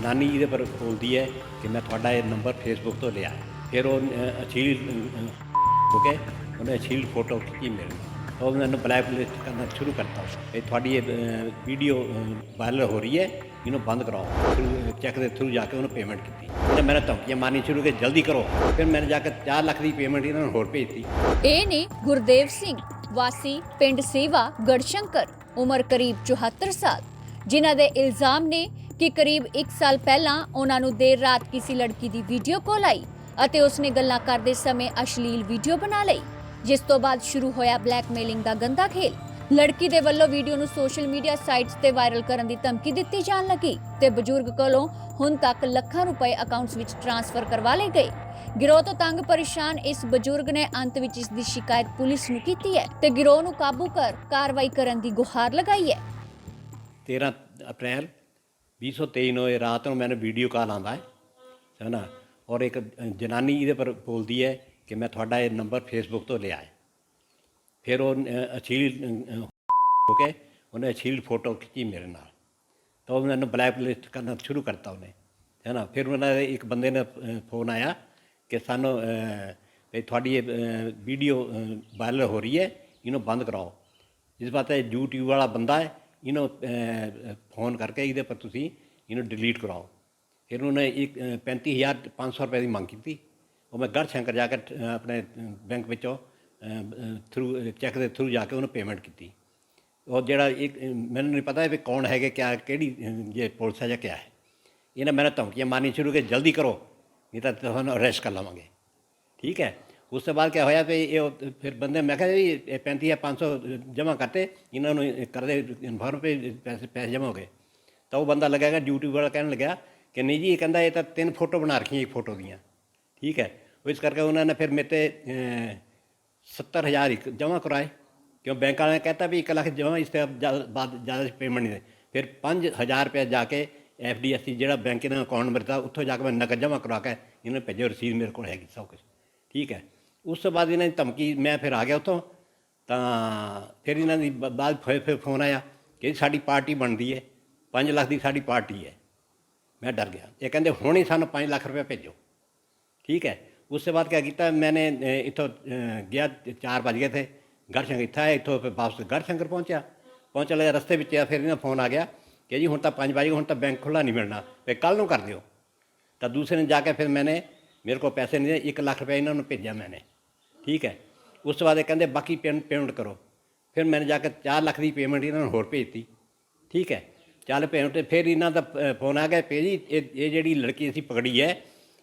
ਜਨਾਨੀ ਇਹਦੇ ਪਰ ਬੋਲਦੀ ਹੈ ਕਿ ਮੈਂ ਤੁਹਾਡਾ ਇਹ ਨੰਬਰ ਫੇਸਬੁੱਕ ਤੋਂ ਲਿਆ। ਫਿਰ ਉਹ ਅ, ਅਸ਼ਲੀਲ ਉਹਨੇ ਅਸ਼ਲੀਲ ਫੋਟੋ ਖਿੱਚੀ ਮੇਰੇ ਤਾਂ ਉਹ ਮੈਨੂੰ ਬਲੈਕਲਿਸਟ ਕਰਨਾ ਸ਼ੁਰੂ ਕਰਤਾ। ਇਹ ਤੁਹਾਡੀ ਇਹ ਵੀਡੀਓ ਵਾਇਰਲ ਹੋ ਰਹੀ ਹੈ। ਇਹਨੂੰ ਬੰਦ ਕਰਾਓ। ਫਿਰ ਚੈੱਕ ਦੇ ਥਰੂ ਜਾ ਕੇ ਉਹਨੂੰ ਪੇਮੈਂਟ ਕੀਤੀ। ਉਹਨੇ ਮੈਨੂੰ ਧਮਕੀਆਂ ਮਾਰਨੀ ਸ਼ੁਰੂ ਕਿ ਜਲਦੀ ਕਰੋ। ਫਿਰ ਮੈंने ਜਾ ਕੇ 4 ਲੱਖ ਦੀ ਪੇਮੈਂਟ ਇਹਨਾਂ ਨੂੰ ਹੋਰ ਭੇਜਤੀ। ਇਹ ਨੇ ਗੁਰਦੇਵ ਸਿੰਘ ਵਾਸੀ ਪਿੰਡ ਸੇਵਾ ਗੜਸ਼ੰਕਰ ਉਮਰ ਕਰੀਬ 74 ਸਾਲ ਜਿਨ੍ਹਾਂ ਦੇ ਇਲਜ਼ਾਮ ਨੇ ਕਿ ਕਰੀਬ 1 ਸਾਲ ਪਹਿਲਾਂ ਉਹਨਾਂ ਨੂੰ ਦੇਰ ਰਾਤ ਕਿਸੇ ਲੜਕੀ ਦੀ ਵੀਡੀਓ ਕਾਲ ਆਈ ਅਤੇ ਉਸਨੇ ਗੱਲਾਂ ਕਰਦੇ ਸਮੇਂ ਅਸ਼ਲੀਲ ਵੀਡੀਓ ਬਣਾ ਲਈ, ਜਿਸ ਤੋਂ ਬਾਅਦ ਸ਼ੁਰੂ ਹੋਇਆ ਬਲੈਕਮੇਲਿੰਗ ਦਾ ਗੰਦਾ ਖੇਲ। ਲੜਕੀ ਦੇ ਵੱਲੋਂ ਵੀਡੀਓ ਨੂੰ ਸੋਸ਼ਲ ਮੀਡੀਆ ਸਾਈਟਸ ਤੇ ਵਾਇਰਲ ਕਰਨ ਦੀ ਧਮਕੀ ਦਿੱਤੀ ਜਾਣ ਲੱਗੀ ਤੇ ਬਜ਼ੁਰਗ ਕੋਲੋਂ ਹੁਣ ਤੱਕ ਲੱਖਾਂ ਰੁਪਏ ਅਕਾਊਂਟਸ ਵਿੱਚ ਟ੍ਰਾਂਸਫਰ ਕਰਵਾ ਲਏ ਗਏ। ਗਿਰੋਹ ਤੋਂ ਤੰਗ ਪਰੇਸ਼ਾਨ ਇਸ ਬਜ਼ੁਰਗ ਨੇ ਅੰਤ ਵਿੱਚ ਇਸ ਦੀ ਸ਼ਿਕਾਇਤ ਪੁਲਿਸ ਨੂੰ ਕੀਤੀ ਹੈ ਤੇ ਗਿਰੋਹ ਨੂੰ ਕਾਬੂ ਕਰ ਕਾਰਵਾਈ ਕਰਨ ਦੀ ਗੁਹਾਰ ਲਗਾਈ ਹੈ। 13 ਅਪ੍ਰੈਲ 2023 ਨੂੰ ਇਹ ਰਾਤ ਨੂੰ ਮੈਨੂੰ ਵੀਡੀਓ ਕਾਲ ਆਉਂਦਾ ਹੈ ਹੈ ਨਾ? ਔਰ ਇੱਕ ਜਨਾਨੀ ਇਹਦੇ ਪਰ ਬੋਲਦੀ ਹੈ ਕਿ ਮੈਂ ਤੁਹਾਡਾ ਇਹ ਨੰਬਰ ਫੇਸਬੁੱਕ ਤੋਂ ਲਿਆ ਹੈ। ਫਿਰ ਉਹ ਅ, ਹੋ ਕੇ ਉਹਨੇ ਅਸ਼ਲੀਲ ਫੋਟੋ ਖਿੱਚੀ ਮੇਰੇ ਨਾਲ। ਤਾਂ ਉਹ ਮੈਨੂੰ ਬਲੈਕਲਿਸਟ ਕਰਨਾ ਸ਼ੁਰੂ ਕਰਤਾ ਉਹਨੇ ਹੈ ਨਾ? ਫਿਰ ਉਹਨਾਂ ਦੇ ਇੱਕ ਬੰਦੇ ਨੇ ਫੋਨ ਆਇਆ ਕਿ ਸਾਨੂੰ ਅ, ਵੀ ਤੁਹਾਡੀ ਇਹ ਵੀਡੀਓ ਵਾਇਰਲ ਹੋ ਰਹੀ ਹੈ ਇਹਨੂੰ ਬੰਦ ਕਰਾਓ। ਇਸ ਬਾਤ ਹੈ YouTube ਵਾਲਾ ਬੰਦਾ ਹੈ ਇਹਨੂੰ ਅ, ਫੋਨ ਕਰਕੇ ਇਹਦੇ ਪਰ ਤੁਸੀਂ ਇਹਨੂੰ ਡਿਲੀਟ ਕਰਾਓ। ਫਿਰ ਉਹਨੇ ਇੱਕ ਅ, 35500 ਰੁਪਏ ਦੀ ਮੰਗ ਕੀਤੀ। ਉਹ ਮੈਂ ਗੜ ਸ਼ੰਕਰ ਜਾ ਕੇ ਆਪਣੇ ਬੈਂਕ ਵਿੱਚੋਂ ਥਰੂ ਚੈੱਕ ਦੇ ਥਰੂ ਜਾ ਕੇ ਉਹਨੂੰ ਪੇਮੈਂਟ ਕੀਤੀ। ਉਹ ਜਿਹੜਾ ਇੱਕ ਮੈਨੂੰ ਨਹੀਂ ਪਤਾ ਵੀ ਕੌਣ ਹੈਗੇ ਕਿਆ ਕਿਹੜੀ ਜੇ ਪੁਲਿਸ ਹੈ ਜਾਂ ਕਿਆ ਹੈ। ਇਹਨੇ ਮੈਨੂੰ ਧਮਕੀਆਂ ਮਾਰਨੀ ਸ਼ੁਰੂ ਕਿ ਜਲਦੀ ਕਰੋ ਨਹੀਂ ਤਾਂ ਤੁਹਾਨੂੰ ਅਰੈਸਟ ਕਰ ਲਵਾਂਗੇ। ਠੀਕ ਹੈ? ਉਸ ਤੋਂ ਬਾਅਦ ਕਿਆ ਹੋਇਆ ਵੀ ਇਹ ਫਿਰ ਬੰਦੇ ਮੈਂ ਕਿਹਾ ਵੀ ਇਹ 35 ਜਾਂ 500 ਜਮ੍ਹਾਂ ਕਰਤੇ ਇਹਨਾਂ ਨੂੰ ਕਰਦੇ ਇਨਫਾਰਮ ਪੇ ਪੈਸੇ ਪੈਸੇ ਜਮ੍ਹਾਂ ਹੋ ਗਏ ਤਾਂ ਉਹ ਬੰਦਾ ਲੱਗਿਆਗਾ ਡਿਊਟੀ ਵਾਲਾ ਕਹਿਣ ਲੱਗਿਆ ਕਿ ਨਹੀਂ ਜੀ ਇਹ ਕਹਿੰਦਾ ਇਹ ਤਾਂ ਤਿੰਨ ਫੋਟੋ ਬਣਾ ਰੱਖੀਆਂ ਇੱਕ ਫੋਟੋ ਦੀਆਂ ਠੀਕ ਹੈ ਇਸ ਕਰਕੇ ਉਹਨਾਂ ਨੇ ਫਿਰ ਮੇਰੇ ਤੇ ਅਹ, 70000 ਇੱਕ ਜਮ੍ਹਾਂ ਕਰਾਏ ਕਿਉਂ ਬੈਂਕ ਵਾਲਿਆਂ ਨੇ ਕਹਿਤਾ ਵੀ 1 ਲੱਖ ਜਮ੍ਹਾਂ ਇਸ ਤੋਂ ਜ਼ਿਆਦਾ- ਬਾਅਦ ਜ਼ਿਆਦਾ ਪੇਮੈਂਟ ਨਹੀਂ ਦੇ ਫਿਰ 5000 ਰੁਪਏ ਜਾ ਕੇ ਐਫਡੀਐਸਸੀ ਜਿਹੜਾ ਬੈਂਕ ਦਾ ਅਕਾਊਂਟ ਨੰਬਰ ਉੱਥੋਂ ਜਾ ਕੇ ਮੈਂ ਨਕਦ ਜਮ੍ਹਾਂ ਕਰਾ ਕੇ ਇਹਨਾਂ ਨੂੰ ਭੇਜੋ ਰਸੀਦ ਮੇਰੇ ਕੋਲ ਹੈਗੀ ਸਭ ਕੁਝ ਠੀਕ ਹੈ ਉਸ ਤੋਂ ਬਾਅਦ ਇਹਨਾਂ ਦੀ ਧਮਕੀ ਮੈਂ ਫਿਰ ਆ ਗਿਆ ਉਤੋਂ ਤਾਂ ਫਿਰ ਇਹਨਾਂ ਦੀ ਬ- ਬਾਅਦ ਫਿਰ ਫਿਰ ਫੋਨ ਆਇਆ ਕਿ ਸਾਡੀ ਪਾਰਟੀ ਬਣਦੀ ਹੈ 5 ਲੱਖ ਦੀ ਸਾਡੀ ਪਾਰਟੀ ਹੈ ਮੈਂ ਡਰ ਗਿਆ ਇਹ ਕਹਿੰਦੇ ਹੁਣ ਹੀ ਸਾਨੂੰ 5 ਲੱਖ ਰੁਪਏ ਭੇਜੋ ठीक है उसके बाद क्या किया मैंने अ, इथो अ, गया चार बज गए थे गढ़शंकर इतना है इथो फिर वापस गढ़शंकर पहुंचा पहुंचा लगा रस्ते में फिर इन्हें फोन आ गया कि जी हूँ तो पाँच बजे हूँ तो बैंक खुला नहीं मिलना फिर कल नू कर दियो तो दूसरे ने जाके फिर मैंने मेरे को पैसे नहीं दिए एक लाख रुपया इन्होंने भेजा मैंने ਠੀਕ ਹੈ। ਉਸ ਤੋਂ ਬਾਅਦ ਇਹ ਕਹਿੰਦੇ ਬਾਕੀ ਪੇਮੈਂਟ ਕਰੋ। ਫਿਰ ਮੈंने ਜਾ ਕੇ 4 ਲੱਖ ਦੀ ਪੇਮੈਂਟ ਇਹਨਾਂ ਨੂੰ ਹੋਰ ਭੇਜਤੀ। ਠੀਕ ਹੈ। ਚੱਲ ਪੇਮੈਂਟ ਫਿਰ ਇਹਨਾਂ ਦਾ ਅ, ਫੋਨ ਆ ਗਿਆ ਪੇ ਜੀ ਇਹ ਇਹ ਜਿਹੜੀ ਲੜਕੀ ਅਸੀਂ ਪਕੜੀ ਹੈ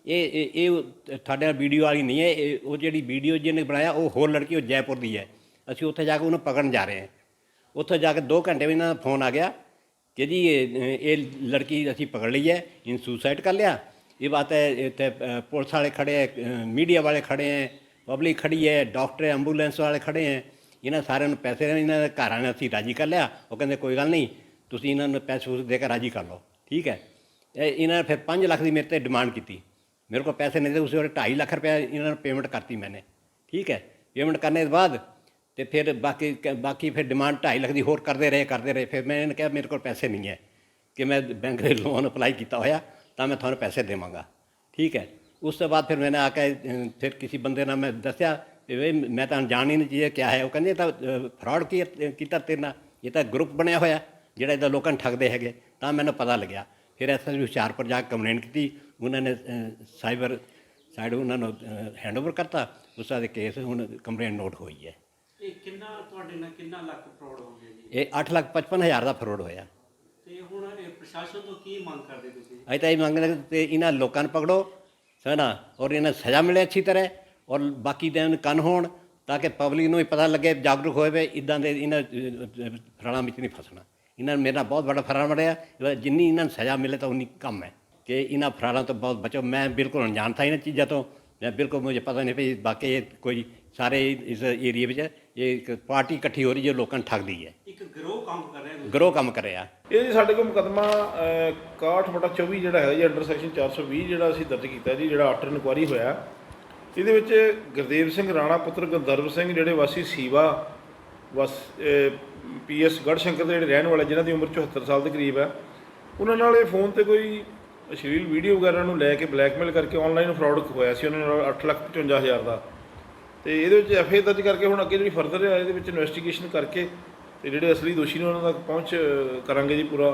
ਇਹ ਇਹ ਤੁਹਾਡੇ ਨਾਲ ਵੀਡੀਓ ਵਾਲੀ ਨਹੀਂ ਹੈ ਇਹ ਉਹ ਜਿਹੜੀ ਵੀਡੀਓ ਜਿਹਨੇ ਬਣਾਇਆ ਉਹ ਹੋਰ ਲੜਕੀ ਉਹ ਜੈਪੁਰ ਦੀ ਹੈ। ਅਸੀਂ ਉੱਥੇ ਜਾ ਕੇ ਉਹਨੂੰ ਪਕੜਨ ਜਾ ਰਹੇ ਹਾਂ। ਉੱਥੇ ਜਾ ਕੇ 2 ਘੰਟੇ ਵਿੱਚ ਇਹਨਾਂ ਦਾ ਫੋਨ ਆ ਗਿਆ ਕਿ ਜੀ ਇਹ ਲੜਕੀ ਅਸੀਂ ਪਕੜ ਲਈ ਹੈ ਇਨ ਸੁਸਾਈਡ ਕਰ ਲਿਆ। ਇਹ ਬਾਤ ਹੈ ਇੱਥੇ ਪੁਲਿਸ ਵਾਲੇ ਖੜੇ ਹੈ ਮੀਡੀਆ ਵਾਲੇ ਖੜੇ ਹੈ। ਪਬਲਿਕ ਖੜੀ ਹੈ, ਡਾਕਟਰ, ਐਂਬੂਲੈਂਸ ਵਾਲੇ ਖੜੇ ਹੈ। ਇਹਨਾਂ ਸਾਰਿਆਂ ਨੂੰ ਪੈਸੇ ਇਹਨਾਂ ਦੇ ਘਰਾਂ ਨੇ ਅਸੀਂ ਰਾਜੀ ਕਰ ਲਿਆ। ਉਹ ਕਹਿੰਦੇ, ਕੋਈ ਗੱਲ ਨਹੀਂ, ਤੁਸੀਂ ਇਹਨਾਂ ਨੂੰ ਪੈਸੇ ਪੂਸੇ ਦੇ ਕੇ ਰਾਜੀ ਕਰ ਲਓ। ਠੀਕ ਹੈ। ਇਹ ਇਹਨਾਂ ਨੇ ਫਿਰ 5 ਲੱਖ ਦੀ ਮੇਰੇ ਤੇ ਡਿਮਾਂਡ ਕੀਤੀ। ਮੇਰੇ ਕੋਲ ਪੈਸੇ ਨਹੀਂ ਤੇ ਉਸੇ ਵੇਲੇ 2.5 ਲੱਖ ਰੁਪਏ ਇਹਨਾਂ ਨੂੰ ਪੇਮੈਂਟ ਕਰਤੀ ਮੈंने ਠੀਕ ਹੈ। ਪੇਮੈਂਟ ਕਰਨੇ ਦੇ ਬਾਅਦ ਤੇ ਫਿਰ ਬਾਕੀ ਬਾਕੀ ਫਿਰ ਡਿਮਾਂਡ 2.5 ਲੱਖ ਦੀ ਹੋਰ ਕਰਦੇ ਰਹੇ ਕਰਦੇ ਰਹੇ। ਫਿਰ ਮੈਂ ਇਹਨਾਂ ਨੇ ਕਿਹਾ, ਮੇਰੇ ਕੋਲ ਪੈਸੇ ਨਹੀਂ ਹੈ। ਕਿ ਮੈਂ ਬੈਂਕ ਦੇ ਲੋਨ ਅਪਲਾਈ ਕੀਤਾ ਹੋਇਆ, ਤਾਂ ਮੈਂ ਤੁਹਾਨੂੰ ਪੈਸੇ ਦੇਵਾਂਗਾ। ਠੀਕ ਹੈ। ਉਸ ਤੋਂ ਬਾਅਦ ਫਿਰ ਮੈंने ਆ ਕੇ ਫਿਰ ਕਿਸੇ ਬੰਦੇ ਨਾਲ ਮੈਂ ਦੱਸਿਆ ਵੀ ਮੈਂ ਤਾਂ ਜਾਣ ਹੀ ਨਹੀਂ ਚਾਹੀਏ ਕਿਆ ਹੈ? ਉਹ ਕਹਿੰਦੇ ਇਹ ਤਾਂ ਫਰਾਡ ਕੀਤਾ ਤੇਰੇ ਨਾਲ? ਇਹ ਤਾਂ ਗਰੁੱਪ ਬਣਿਆ ਹੋਇਆ ਜਿਹੜਾ ਇਹਦਾ ਲੋਕਾਂ ਨੂੰ ਠੱਗਦੇ ਹੈਗੇ। ਤਾਂ ਮੈਨੂੰ ਪਤਾ ਲੱਗਿਆ। ਫਿਰ ਐਸਐਸਪੀ ਹੁਸ਼ਿਆਰਪੁਰ ਜਾ ਕੇ ਕੰਪਲੇਂਟ ਕੀਤੀ। ਉਹਨਾਂ ਨੇ ਸਾਈਬਰ ਸਾਈਡ ਉਹਨਾਂ ਨੂੰ ਹੈਂਡਓਵਰ ਕਰਤਾ। ਉਸ ਦਾ ਕੇਸ ਹੁਣ ਕੰਪਲੇਂਟ ਨੋਟ ਹੋਈ ਹੈ। ਇਹ ਕਿੰਨਾ ਤੁਹਾਡੇ ਨਾਲ ਕਿੰਨਾ ਲੱਖ ਫਰਾਡ ਹੋ ਗਿਆ ਜੀ? ਇਹ 8 ਲੱਖ 55 ਹਜ਼ਾਰ ਦਾ ਫਰੋਡ ਹੋਇਆ। ਤੇ ਹੁਣ ਇਹ ਪ੍ਰਸ਼ਾਸਨ ਤੋਂ ਕੀ ਮੰਗ ਕਰਦੇ ਤੁਸੀਂ? ਅਸੀਂ ਤਾਂ ਇਹ ਮੰਗਦੇ ਹਾਂ ਕਿ ਇਹਨਾਂ ਲੋਕਾਂ ਨੂੰ ਪਕੜੋ। ਸਨਾ ਔਰ ਇਹਨਾਂ ਨੂੰ ਸਜ਼ਾ ਮਿਲੇ ਅੱਛੀ ਤਰ੍ਹਾਂ, ਔਰ ਬਾਕੀ ਦੇ ਕੰਨ ਹੋਣ, ਤਾਂ ਕਿ ਪਬਲਿਕ ਨੂੰ ਵੀ ਪਤਾ ਲੱਗੇ, ਜਾਗਰੂਕ ਹੋਵੇ, ਇਦਾਂ ਦੇ ਇਹਨਾਂ ਫਰਾੜਾਂ ਵਿੱਚ ਨਹੀਂ ਫਸਣਾ। ਇਹਨਾਂ ਨੂੰ ਮੇਰੇ ਨਾਲ ਬਹੁਤ ਵੱਡਾ ਫਰਾੜ ਬਣਿਆ ਜਿੰਨੀ ਇਹਨਾਂ ਨੂੰ ਸਜ਼ਾ ਮਿਲੇ ਤਾਂ ਉਨੀ ਕੰਮ ਹੈ। ਕਿ ਇਹਨਾਂ ਫਰਾੜਾਂ ਤੋਂ ਬਹੁਤ ਬਚੋ। ਮੈਂ ਬਿਲਕੁਲ ਅਣਜਾਣ ਥਾ ਇਹਨਾਂ ਚੀਜ਼ਾਂ ਤੋਂ। ਮੈਂ ਬਿਲਕੁਲ ਮੁਝੇ ਪਤਾ ਨਹੀਂ ਵੀ ਬਾਕੀ ਇਹ ਕੋਈ ਸਾਰੇ ਇਸ ਏਰੀਆ ਵਿੱਚ ਇਹ ਇੱਕ ਪਾਰਟੀ ਇਕੱਠੀ ਹੋ ਰਹੀ ਜੋ ਲੋਕਾਂ ਨੂੰ ਠੱਗਦੀ ਹੈ। ਗਰੋ ਕੰਮ ਕਰ ਰਹੇ ਗਰੋ ਕੰਮ ਕਰਿਆ ਇਹ ਜੀ ਸਾਡੇ ਕੋਲ ਮੁਕਦਮਾ 61/24 ਜਿਹੜਾ ਹੈ ਜੀ ਅੰਡਰ ਇੰਟਰਸੈਕਸ਼ਨ 420 ਜਿਹੜਾ ਅਸੀਂ ਦਰਜ ਕੀਤਾ ਜੀ ਜਿਹੜਾ ਆਫਟਰ ਇਨਕੁਆਰੀ ਹੋਇਆ। ਇਹਦੇ ਵਿੱਚ ਗੁਰਦੇਵ ਸਿੰਘ ਰਾਣਾ ਪੁੱਤਰ ਗੰਦਰਵ ਸਿੰਘ ਜਿਹੜੇ ਵਾਸੀ ਸੀਵਾ ਵਸ ਪੀਐਸ ਗੜਸ਼ੰਕਰ ਦੇ ਜਿਹੜੇ ਰਹਿਣ ਵਾਲੇ ਜਿਨ੍ਹਾਂ ਦੀ ਉਮਰ 74 ਸਾਲ ਦੇ ਕਰੀਬ ਹੈ ਉਹਨਾਂ ਨਾਲ ਇਹ ਫੋਨ ਤੇ ਕੋਈ ਅਸ਼ਲੀਲ ਵੀਡੀਓ ਵਗੈਰਾ ਨੂੰ ਲੈ ਕੇ ਬਲੈਕਮੇਲ ਕਰਕੇ ਆਨਲਾਈਨ ਫਰਾਡ ਹੋਇਆ ਸੀ ਉਹਨਾਂ ਨਾਲ 855000 ਦਾ। ਤੇ ਇਹਦੇ ਵਿੱਚ ਐਫਏ ਦਰਜ ਕਰਕੇ ਹੁਣ ਅੱਗੇ ਜਿਹੜੀ ਫਰਦਰ ਹੈ ਇਹਦੇ ਵਿੱਚ ਇਨਵੈਸਟੀਗੇਸ਼ਨ ਕਰਕੇ ਤੇ ਜਿਹੜੇ ਅਸਲੀ ਦੋਸ਼ੀ ਨੇ ਉਹਨਾਂ ਤੱਕ ਪਹੁੰਚ ਕਰਾਂਗੇ ਜੀ ਪੂਰਾ।